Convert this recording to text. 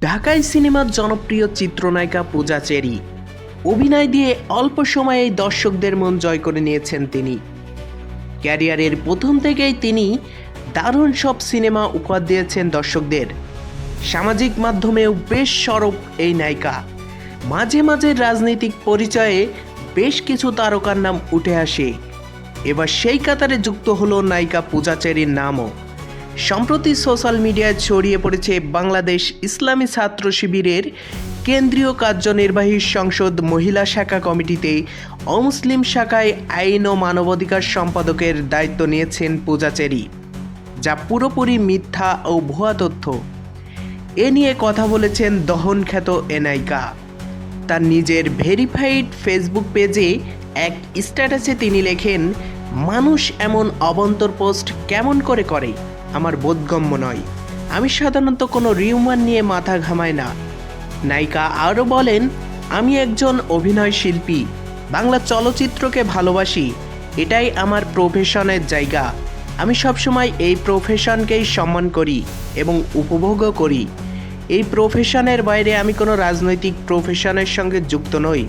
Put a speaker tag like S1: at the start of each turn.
S1: ঢাকাই সিনেমার জনপ্রিয় চিত্রনায়িকা পূজা চেরি। অভিনয় দিয়ে অল্প সময়েই দর্শকদের মন জয় করে নিয়েছেন তিনি। ক্যারিয়ারের প্রথম থেকেই তিনি দারুণ সব সিনেমা উপহার দিয়েছেন দর্শকদের। সামাজিক মাধ্যমেও বেশ সরব এই নায়িকা। মাঝে মাঝে রাজনৈতিক পরিচয়ে বেশ কিছু তারকার নাম উঠে আসে। এবার সেই কাতারে যুক্ত হলো নায়িকা পূজা চেরির নামও। সম্প্রতি সোশ্যাল মিডিয়ায় ছড়িয়ে পড়েছে বাংলাদেশ ইসলামী ছাত্র শিবিরের কেন্দ্রীয় কার্যনির্বাহী সংসদ মহিলা শাখা কমিটিতে অমুসলিম শাখায় আইন ও মানবাধিকার সম্পাদকের দায়িত্ব নিয়েছেন পূজা চেরি, যা পুরোপুরি মিথ্যা ও ভুয়া তথ্য। এ নিয়ে কথা বলেছেন দহন খ্যাত এনাইকা তার নিজের ভেরিফাইড ফেসবুক পেজে এক স্ট্যাটাসে তিনি লেখেন মানুষ এমন অবন্তর পোস্ট কেমন করে করে? আমার বোধগম্য নয়। আমি সাধারণত কোনো রিউমার নিয়ে মাথা ঘামাই না। নায়িকা আরও বলেন, আমি একজন অভিনয় শিল্পী। বাংলা চলচ্চিত্রকে ভালোবাসি। এটাই আমার প্রফেশনের জায়গা। আমি সবসময় এই প্রফেশনকেই সম্মান করি এবং উপভোগও করি। এই প্রফেশনের বাইরে আমি কোনো রাজনৈতিক প্রফেশনের সঙ্গে যুক্ত নই।